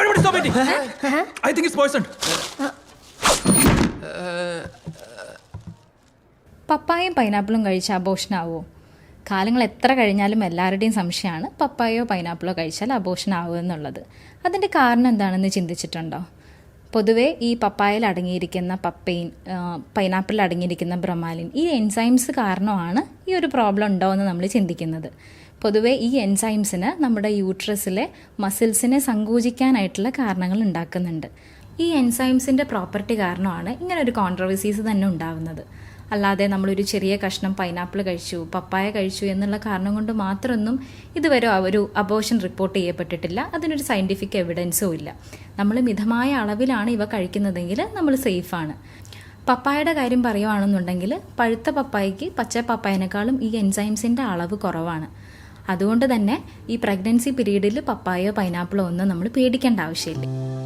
Everybody stop eating. I think it's poisoned. പപ്പായയും പൈനാപ്പിളും കഴിച്ചാൽ അബോഷനാവോ? കാലങ്ങൾ എത്ര കഴിഞ്ഞാലും എല്ലാവരുടെയും സംശയമാണ് പപ്പായോ പൈനാപ്പിളോ കഴിച്ചാൽ അബോഷനാവോ എന്നുള്ളത്. അതിന്റെ കാരണം എന്താണെന്ന് ചിന്തിച്ചിട്ടുണ്ടോ? പൊതുവേ ഈ പപ്പായയിൽ അടങ്ങിയിരിക്കുന്ന പപ്പൈൻ പൈനാപ്പിളിൽ അടങ്ങിയിരിക്കുന്ന ബ്രമാലിൻ ഈ എൻസൈംസ് കാരണമാണ് ഈ ഒരു പ്രോബ്ലം ഉണ്ടോ എന്ന് നമ്മൾ ചിന്തിക്കുന്നത്. പൊതുവേ ഈ എൻസൈംസിന് നമ്മുടെ യൂട്രസിലെ മസിൽസിനെ സങ്കോചിക്കാനായിട്ടുള്ള കാരണങ്ങൾ ഉണ്ടാക്കുന്നുണ്ട്. ഈ എൻസൈംസിന്റെ പ്രോപ്പർട്ടി കാരണമാണ് ഇങ്ങനെ ഒരു കോൺട്രവേഴ്സീസ് തന്നെ ഉണ്ടാവുന്നത്. അല്ലാതെ നമ്മളൊരു ചെറിയ കഷ്ണം പൈനാപ്പിൾ കഴിച്ചു പപ്പായ കഴിച്ചു എന്നുള്ള കാരണം കൊണ്ട് മാത്രമൊന്നും ഇതുവരെ ഒരു അബോഷൻ റിപ്പോർട്ട് ചെയ്യപ്പെട്ടിട്ടില്ല. അതിനൊരു സയന്റിഫിക് എവിഡൻസും ഇല്ല. നമ്മൾ മിതമായ അളവിലാണ് ഇവ കഴിക്കുന്നതെങ്കിൽ നമ്മൾ സേഫാണ് പപ്പായയുടെ കാര്യം പറയുവാണെന്നുണ്ടെങ്കിൽ പഴുത്ത പപ്പായയ്ക്ക് പച്ച പപ്പായനേക്കാളും ഈ എൻസൈംസിന്റെ അളവ് കുറവാണ്. അതുകൊണ്ട് തന്നെ ഈ പ്രഗ്നൻസി പീരീഡിൽ പപ്പായോ പൈനാപ്പിളോ ഒന്നും നമ്മൾ പേടിക്കേണ്ട ആവശ്യമില്ല.